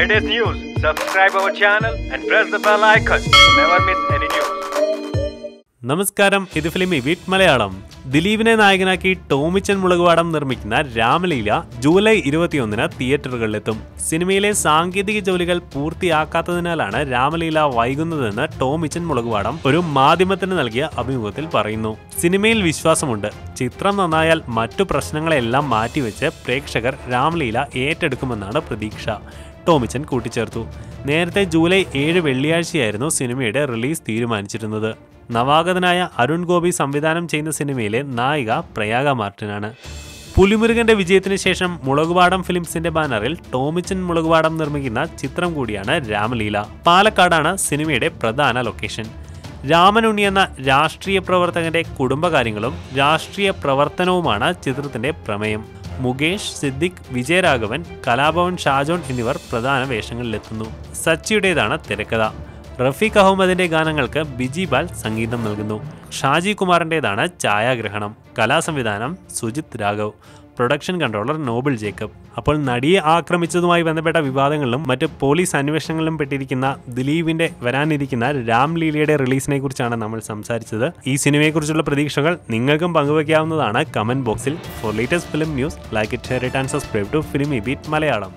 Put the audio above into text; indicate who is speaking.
Speaker 1: latest news, subscribe our channel and press the bell icon. To never miss any news.
Speaker 2: നമസ്കാരം. ഇത് ഫിലിമി ഇവിറ്റ് മലയാളം. ദിലീപിനെ നായകനാക്കി ടോമിച്ചൻ മുളകുവാടം നിർമ്മിക്കുന്ന രാമലീല ജൂലൈ ഇരുപത്തിയൊന്നിന് തിയേറ്ററുകളിലെത്തും. സിനിമയിലെ സാങ്കേതിക ജോലികൾ പൂർത്തിയാക്കാത്തതിനാലാണ് രാമലീല വൈകുന്നതെന്ന് ടോമിച്ചൻ മുളകുവാടം ഒരു മാധ്യമത്തിന് നൽകിയ അഭിമുഖത്തിൽ പറയുന്നു. സിനിമയിൽ വിശ്വാസമുണ്ട്. ചിത്രം നന്നായാൽ മറ്റു പ്രശ്നങ്ങളെല്ലാം മാറ്റിവെച്ച് പ്രേക്ഷകർ രാമലീല ഏറ്റെടുക്കുമെന്നാണ് പ്രതീക്ഷ. ടോമിച്ചൻ കൂട്ടിച്ചേർത്തു. നേരത്തെ ജൂലൈ ഏഴ് വെള്ളിയാഴ്ചയായിരുന്നു സിനിമയുടെ റിലീസ് തീരുമാനിച്ചിരുന്നത്. നവാഗതനായ അരുൺ ഗോപി സംവിധാനം ചെയ്യുന്ന സിനിമയിലെ നായിക പ്രയാഗ മാർട്ടിനാണ്. പുലിമുരുകന്റെ വിജയത്തിന് ശേഷം മുളകുപാടം ഫിലിംസിന്റെ ബാനറിൽ ടോമിച്ചൻ മുളകുപാടം നിർമ്മിക്കുന്ന ചിത്രം കൂടിയാണ് രാമലീല. പാലക്കാടാണ് സിനിമയുടെ പ്രധാന ലൊക്കേഷൻ. രാമനുണ്ണി എന്ന രാഷ്ട്രീയ പ്രവർത്തകന്റെ കുടുംബകാര്യങ്ങളും രാഷ്ട്രീയ പ്രവർത്തനവുമാണ് ചിത്രത്തിന്റെ പ്രമേയം. മുകേഷ് സിദ്ദിഖ് വിജയരാഘവൻ കലാഭവൻ ഷാജോൺ എന്നിവർ പ്രധാന വേഷങ്ങളിലെത്തുന്നു. സച്ചിയുടേതാണ് തിരക്കഥ. റഫീഖ് അഹമ്മദിന്റെ ഗാനങ്ങൾക്ക് ബിജി ബാൽ സംഗീതം നൽകുന്നു. ഷാജി കുമാറിന്റെതാണ് ഛായാഗ്രഹണം. കലാസംവിധാനം Sujith Raghav. Production controller Noble Jacob. അപ്പോൾ നടിയെ ആക്രമിച്ചതുമായി ബന്ധപ്പെട്ട വിവാദങ്ങളിലും മറ്റ് പോലീസ് അന്വേഷണങ്ങളിലും പെട്ടിരിക്കുന്ന ദിലീപിന്റെ വരാനിരിക്കുന്ന രാംലീലയുടെ റിലീസിനെ കുറിച്ചാണ് നമ്മൾ സംസാരിച്ചത്. ഈ സിനിമയെക്കുറിച്ചുള്ള പ്രതീക്ഷകൾ നിങ്ങൾക്കും പങ്കുവയ്ക്കാവുന്നതാണ് കമന്റ് ബോക്സിൽ. For latest film news like it share it and subscribe to Filmibeat Malayalam